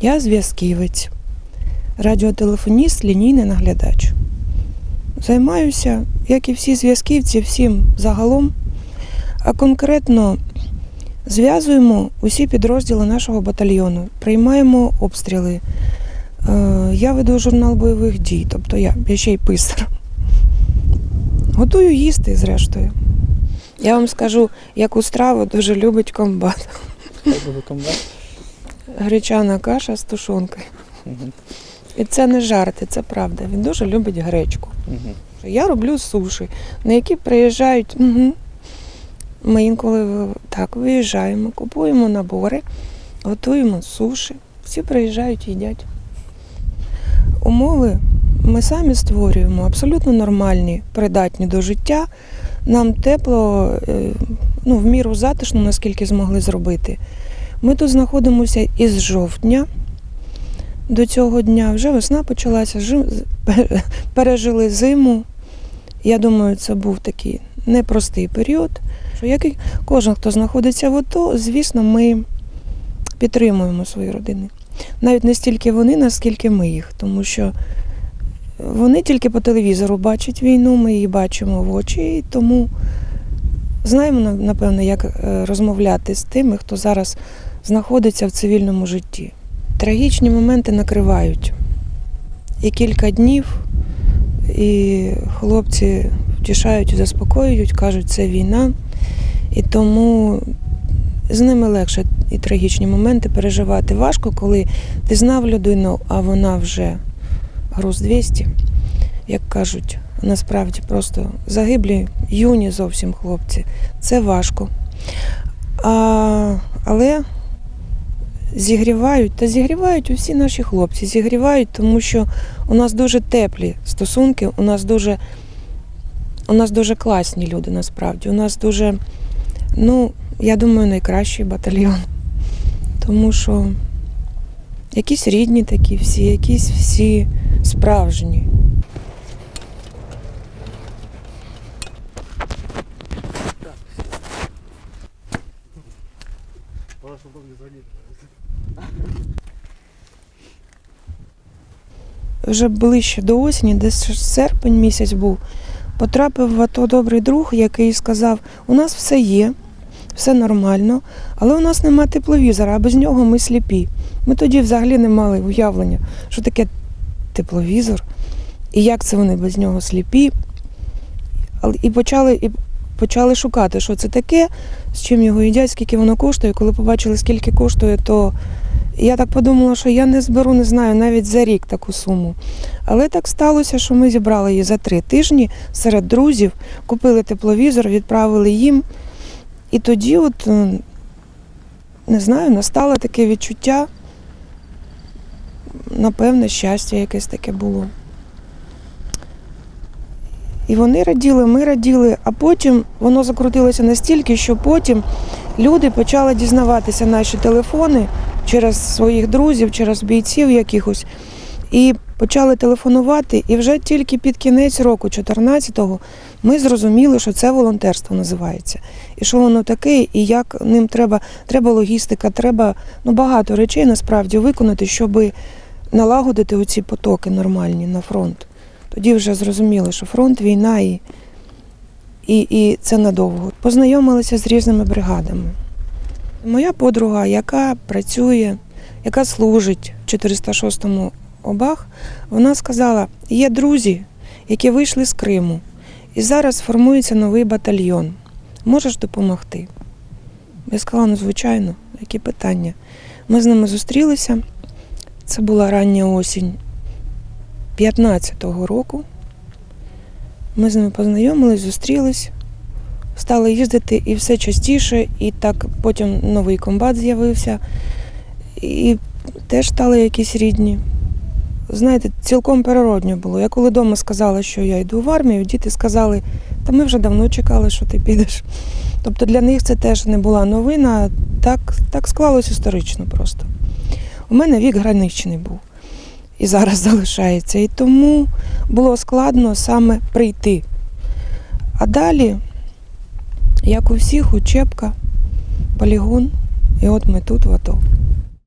Я зв'язківець, радіотелефоніст, лінійний наглядач. Займаюся, як і всі зв'язківці, всім загалом, а конкретно зв'язуємо усі підрозділи нашого батальйону, приймаємо обстріли. Е, Я веду журнал бойових дій, тобто я, я ще й писар. Готую їсти, зрештою. Я вам скажу, яку страву дуже любить комбат. Комбат. Гречана каша з тушонкою. І це не жарти, це правда. Він дуже любить гречку. Мгм. Я роблю суші, на які приїжджають. Угу. Ми інколи так виїжджаємо, купуємо набори, готуємо суші. Всі приїжджають, їдять. Умови ми самі створюємо, абсолютно нормальні, придатні до життя. Нам тепло, е, ну, в міру затишно, наскільки змогли зробити. Ми тут знаходимося із жовтня до цього дня. Вже весна почалася, жи- пережили зиму. Я думаю, це був такий непростий період. Як і кожен, хто знаходиться в АТО, звісно, ми підтримуємо свої родини. Навіть не стільки вони, наскільки ми їх, тому що вони тільки по телевізору бачать війну, ми її бачимо в очі, і тому знаємо, напевно, як е, розмовляти з тими, хто зараз знаходиться в цивільному житті. Трагічні моменти накривають. І кілька днів, і хлопці втішають заспокоюють, кажуть, це війна. І тому з ними легше і трагічні моменти переживати важко, коли ти знав людину, а вона вже груз 200, як кажуть, насправді просто загиблі юні зовсім хлопці. Це важко. А, але зігрівають та зігрівають усі наші хлопці. Зігрівають, тому що у нас дуже теплі стосунки, у нас дуже, у нас дуже класні люди насправді. У нас дуже, ну, я думаю, найкращий батальйон. Тому що якісь рідні такі всі, якісь всі справжні. Вже ближче до осені, десь серпень місяць був, потрапив в АТО добрий друг, який сказав: у нас все є, все нормально, але у нас нема тепловізора, а без нього ми сліпі. Ми тоді взагалі не мали уявлення, що таке тепловізор, і як це вони без нього сліпі. І почали, почали шукати, що це таке, з чим його їдять, скільки воно коштує. Коли побачили, скільки коштує, то я так подумала, що я не зберу, не знаю, навіть за рік таку суму. Але так сталося, що ми зібрали її за три тижні серед друзів, купили тепловізор, відправили їм. І тоді, от, е, не знаю, настало таке відчуття, напевне, щастя якесь таке було. І вони раділи, ми раділи, а потім воно закрутилося настільки, що потім люди почали дізнаватися наші телефони через своїх друзів, через бійців якихось. І почали телефонувати. І вже тільки під кінець року, 14-го, ми зрозуміли, що це волонтерство називається. І що воно таке, і як ним треба, треба логістика, треба ну, багато речей насправді виконати, щоб налагодити оці потоки нормальні на фронт. Тоді вже зрозуміли, що фронт, війна і, і, і це надовго. Познайомилися з різними бригадами. Моя подруга, яка працює, яка служить в 406-му обах, вона сказала: є друзі, які вийшли з Криму, і зараз формується новий батальйон. Можеш допомогти? Я сказала, ну, звичайно, які питання. Ми з ними зустрілися. Це була рання осінь 15-го року. Ми з ними познайомились, зустрілись, стали їздити і все частіше, і так потім новий комбат з'явився, і теж стали якісь рідні. Знаєте, цілком природньо було. Я коли вдома сказала, що я йду в армію, діти сказали, та ми вже давно чекали, що ти підеш. Тобто для них це теж не була новина, так, так склалось історично просто. У мене вік граничний був і зараз залишається. І тому було складно саме прийти. А далі, як у всіх, учебка, полігон, і от ми тут в АТО.